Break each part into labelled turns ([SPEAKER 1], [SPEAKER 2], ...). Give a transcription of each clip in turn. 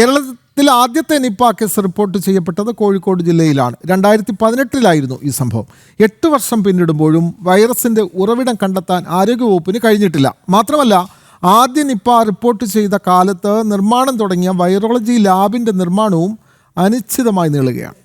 [SPEAKER 1] കേരളത്തിൽ ആദ്യത്തെ Nipah case report ചെയ്യപ്പെട്ടത് കോഴിക്കോട് ജില്ലയിലാണ്. രണ്ടായിരത്തി പതിനെട്ടിലായിരുന്നു ഈ സംഭവം. എട്ട് വർഷം പിന്നിടുമ്പോഴും വൈറസിന്റെ ഉറവിടം കണ്ടെത്താൻ ആരോഗ്യവകുപ്പിന് കഴിഞ്ഞിട്ടില്ല. മാത്രമല്ല ആദ്യ നിപ്പ റിപ്പോർട്ട് ചെയ്ത കാലത്ത് നിർമ്മാണം തുടങ്ങിയ വൈറോളജി ലാബിന്റെ നിർമ്മാണവും അനിശ്ചിതമായി നീളുകയാണ്.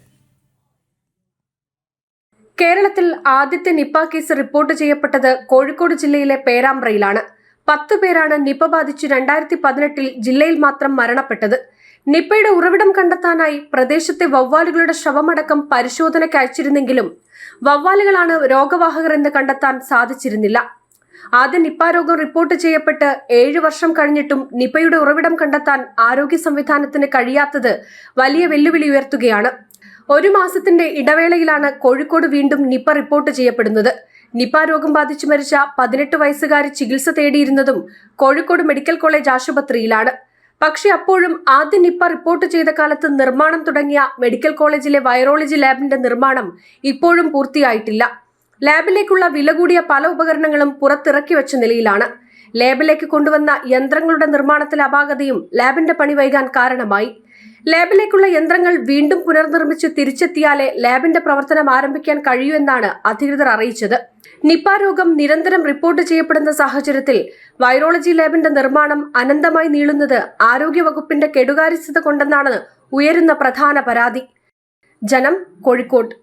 [SPEAKER 2] കേരളത്തിൽ ആദ്യത്തെ നിപ്പ കേസ് റിപ്പോർട്ട് ചെയ്യപ്പെട്ടത് കോഴിക്കോട് ജില്ലയിലെ പേരാമ്പ്രയിലാണ്. പത്ത് പേരാണ് നിപ ബാധിച്ച് രണ്ടായിരത്തി പതിനെട്ടിൽ ജില്ലയിൽ മാത്രം മരണപ്പെട്ടത്. നിപ്പയുടെ ഉറവിടം കണ്ടെത്താനായി പ്രദേശത്തെ വവ്വാലുകളുടെ ശവമടക്കം പരിശോധനയ്ക്ക് അയച്ചിരുന്നെങ്കിലും വവ്വാലുകളാണ് രോഗവാഹകർ എന്ന് കണ്ടെത്താൻ സാധിച്ചിരുന്നില്ല. ആദ്യ നിപ്പ രോഗം റിപ്പോർട്ട് ചെയ്യപ്പെട്ട് ഏഴു വർഷം കഴിഞ്ഞിട്ടും നിപ്പയുടെ ഉറവിടം കണ്ടെത്താൻ ആരോഗ്യ സംവിധാനത്തിന് കഴിയാത്തത് വലിയ വെല്ലുവിളി ഉയർത്തുകയാണ്. ഒരു മാസത്തിന്റെ ഇടവേളയിലാണ് കോഴിക്കോട് വീണ്ടും നിപ്പ റിപ്പോർട്ട് ചെയ്യപ്പെടുന്നത്. നിപ്പ രോഗം ബാധിച്ചു മരിച്ച പതിനെട്ട് വയസ്സുകാരി ചികിത്സ തേടിയിരുന്നതും കോഴിക്കോട് മെഡിക്കൽ കോളേജ് ആശുപത്രിയിലാണ്. പക്ഷേ അപ്പോഴും ആദ്യ നിപ്പ റിപ്പോർട്ട് ചെയ്ത കാലത്ത് നിർമ്മാണം തുടങ്ങിയ മെഡിക്കൽ കോളേജിലെ വൈറോളജി ലാബിന്റെ നിർമ്മാണം ഇപ്പോഴും പൂർത്തിയായിട്ടില്ല. ലാബിലേക്കുള്ള വില കൂടിയ പല ഉപകരണങ്ങളും പുറത്തിറക്കി വെച്ച നിലയിലാണ്. ലാബിലേക്ക് കൊണ്ടുവന്ന യന്ത്രങ്ങളുടെ നിർമ്മാണത്തിലെ അപാകതയും ലാബിന്റെ പണി വൈകാൻ കാരണമായി. ലാബിലേക്കുള്ള യന്ത്രങ്ങൾ വീണ്ടും പുനർനിർമ്മിച്ച് തിരിച്ചെത്തിയാലേ ലാബിന്റെ പ്രവർത്തനം ആരംഭിക്കാൻ കഴിയൂ എന്നാണ് അധികൃതർ അറിയിച്ചത്. നിപ്പ രോഗം നിരന്തരം റിപ്പോർട്ട് ചെയ്യപ്പെടുന്ന സാഹചര്യത്തിൽ വൈറോളജി ലാബിന്റെ നിർമ്മാണം അനന്തമായി നീളുന്നത് ആരോഗ്യവകുപ്പിന്റെ കെടുകാര്യസ്ഥത കൊണ്ടെന്നാണ് ഉയരുന്ന പ്രധാന പരാതി. ജനം കോഴിക്കോട്.